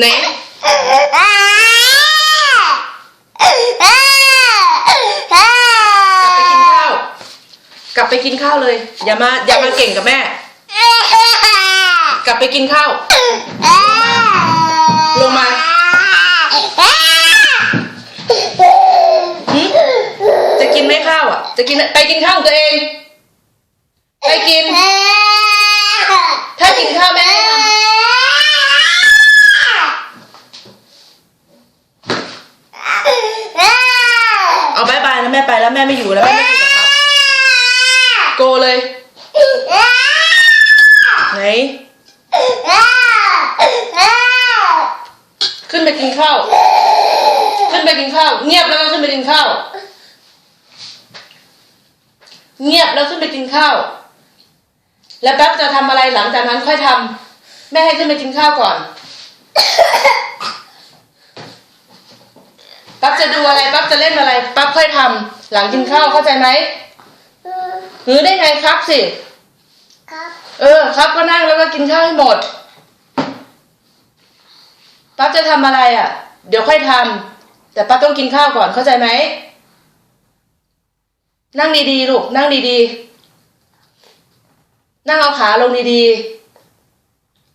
ไหนกลับไปกินข้าว กลับไปกินข้าวเลย อย่ามาอย่ามาเก่งกับแม่ กลับไปกินข้าว ลงมาจะกินไหมข้าวอะ จะกินไปกินข้าวตัวเอง ไปกิน ไปแล้วแม่ไม่อยู่แล้วแม่ไม่อยู่กับครับโกเลย ไหน ขึ้นไปกินข้าว ขึ้นไปกินข้าว เงียบแล้วก็ขึ้นไปกินข้าว เงียบแล้วขึ้นไปกินข้าว แล้วแป๊บจะทำอะไรหลังจากนั้นค่อยทำแม่ให้ขึ้นไปกินข้าวก่อน ปั๊บจะดูอะไรปั๊บจะเล่นอะไรปั๊บค่อยทำหลังกินข้าวเข้าใจไหมหรือได้ไงครับสิเออ ครับก็นั่งแล้วก็กินข้าวให้หมดปั๊บจะทำอะไรอะ เดี๋ยวค่อยทำแต่ปั๊บต้องกินข้าวก่อนเข้าใจไหมนั่งดีๆลูกนั่งดีๆ นั่งเอาขาลงดี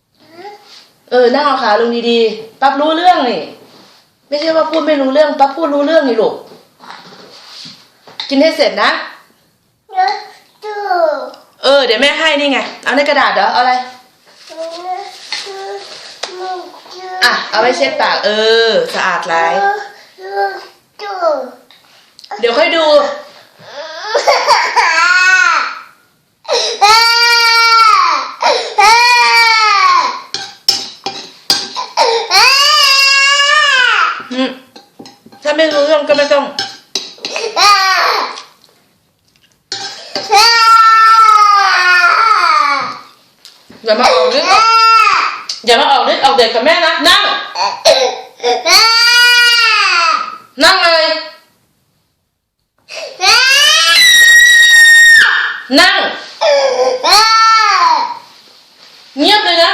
ๆ เออ นั่งเอาขาลงดีๆ ปั๊บรู้เรื่องนี่ ไม่ใช่ว่าพูดไม่รู้เรื่องปั๊บพูดรู้เรื่องนี่ลูก กินให้เสร็จนะ เออ เดี๋ยวแม่ให้นี่ไง เอาในกระดาษเหรอ เอาอะไร อะ เอาไว้เช็ดปาก เออ สะอาดหลายเดี๋ยวค่อยดู ถ้าไม่รู้เรื่องก็ไม่ต้องอย่ามาออกฤทธิ์ออกอย่ามาออกฤทธิ์ออกเด็กกับแม่นะ นั่ง นั่งเลย นั่ง เงียบเลยนะ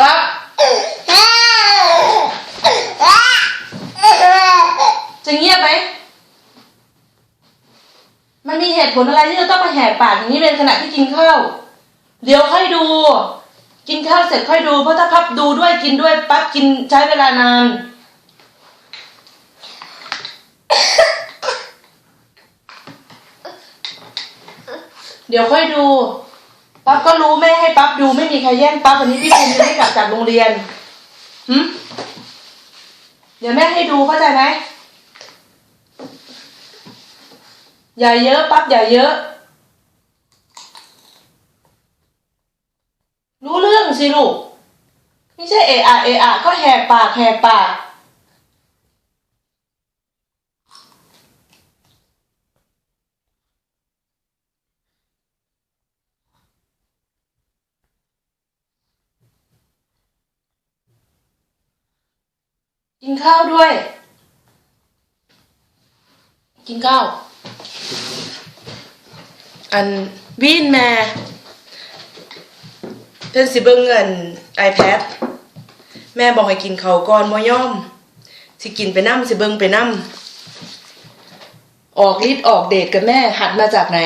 ปั๊บ จะเงียบไหม มันมีเหตุผลอะไรที่เราต้องมาแหกปากอย่างนี้เป็นขณะที่กินข้าว เดี๋ยวค่อยดู กินข้าวเสร็จค่อยดู เพราะถ้าพับดูด้วยกินด้วยปั๊บกินใช้เวลานาน เดี๋ยวค่อยดู ปั๊บก็รู้แม่ให้ปั๊บดูไม่มีใครแย่งปั๊บวันนี้พี่ภูมิยังไม่กลับจากโรงเรียนหืมเดี๋ยวแม่ให้ดูเข้าใจไหม อย่าเยอะปั๊บอย่าเยอะ รู้เรื่องสิลูก ไม่ใช่เอะอะเอะอะก็แหกปากแหกปากกินข้าวด้วย กินข้าว อันวีนแม่เพิ่นสิเบิ่งเงิน iPad แม่บอกให้กินข้าวก่อนบ่ยอมสิกินไปนำสิเบิ่งไปนำออกฤทธิ์ออกเดทกับแม่หัดมาจากไหน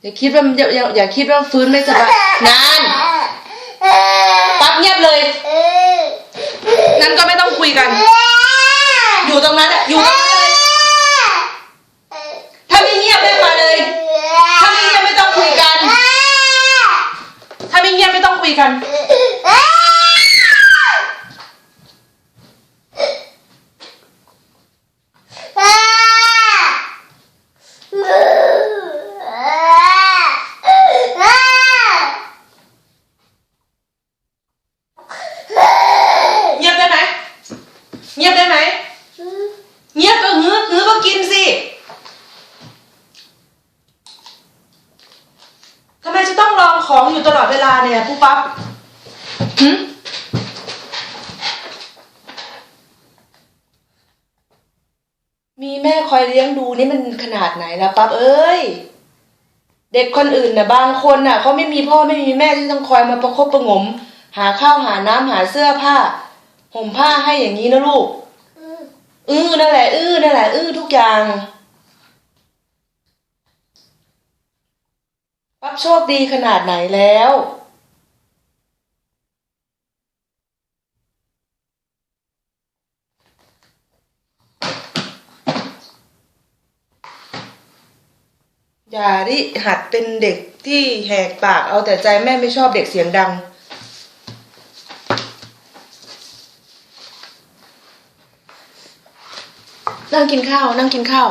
อย่าคิดว่าอย่าอย่าอย่าคิดว่าฟื้นไม่สบายนานปั๊บเงียบเลย นั้นก็ไม่ต้องคุยกัน อยู่ตรงนั้นแหละอยู่ตรงนั้นเลย ถ้าไม่เงียบไม่มาเลย ถ้าไม่เงียบไม่ต้องคุยกัน ถ้าไม่ เงียบไม่ต้องคุยกัน เงียบได้ไหม เงียบได้ไหม เงียบก็ฮือฮือก็กินสิ ทำไมจะต้องล องของอยู่ตลอดเวลาเนี่ยปุ๊บปั๊บหึมีแม่คอยเลี้ยงดูนี่มันขนาดไหนแล้วปั๊บเอ้ย เด็กคนอื่นน่ะบางคนน่ะเขาไม่มีพ่อไม่มีแม่ที่ต้องคอยมาประคบประหงม หาข้าวหาน้ำหาเสื้อผ้าห่มผ้าให้อย่างนี้นะลูกเออื้อนั่นแหละ อื้อนั่นแหละ อื้อทุกอย่าง ปั๊บโชคดีขนาดไหนแล้ว อย่าดิหัดเป็นเด็กที่แหกปากเอาแต่ใจแม่ไม่ชอบเด็กเสียงดังนั่งกินข้าว นั่งกินข้าว